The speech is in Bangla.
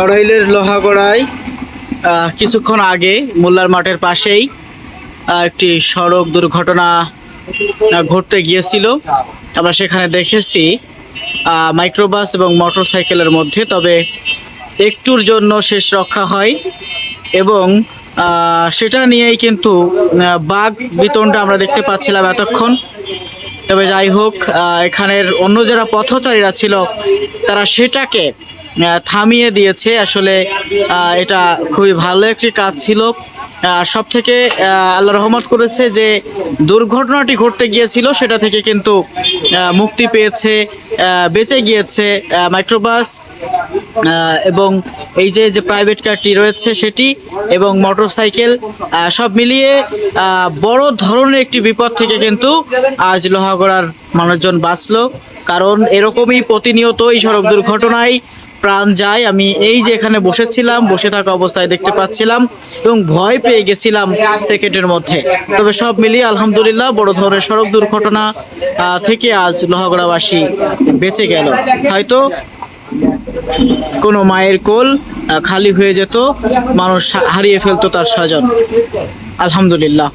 নড়াইলের লোহাগড়ায় কিছুক্ষণ আগে মোল্লার মাঠের পাশেই একটি সড়ক দুর্ঘটনা ঘটতে গিয়েছিল। আমরা সেখানে দেখেছি মাইক্রোবাস এবং মোটরসাইকেলের মধ্যে, তবে একটুর জন্য শেষ রক্ষা হয় এবং সেটা নিয়েই কিন্তু বাঘ বিতরণটা আমরা দেখতে পাচ্ছিলাম এতক্ষণ। তবে যাই হোক এখানের অন্য যারা পথচারীরা ছিল, তারা সেটাকে থামিয়ে দিয়েছে। আসলে এটা খুবই ভালো একটি কাজ ছিল। সব থেকে আল্লাহ রহমত করেছে যে, দুর্ঘটনাটি ঘটতে গিয়েছিল, সেটা থেকে কিন্তু মুক্তি পেয়েছে বেঁচে গিয়েছে মাইক্রোবাস এবং এই যে যে প্রাইভেট কারটি রয়েছে সেটি, এবং মোটরসাইকেল সব মিলিয়ে বড় ধরনের একটি বিপদ থেকে কিন্তু আজ লোহাগড়ার মানুষজন বাঁচলো। কারণ এরকমই প্রতিনিয়ত এই সড়ক দুর্ঘটনায় প্রাণ যায়। আমি এই যে এখানে বসেছিলাম, বসে থাকা অবস্থায় দেখতে পাচ্ছিলাম এবং ভয় পেয়ে গেছিলাম সেকেন্ডের মধ্যে। তবে সব মিলিয়ে আলহামদুলিল্লাহ বড় ধরনের সড়ক দুর্ঘটনা থেকে আজ লোহাগড়াবাসী বেঁচে গেল। হয়তো কোনো মায়ের কোল খালি হয়ে যেত, মানুষ হারিয়ে ফেলতো তার স্বজন। আলহামদুলিল্লাহ।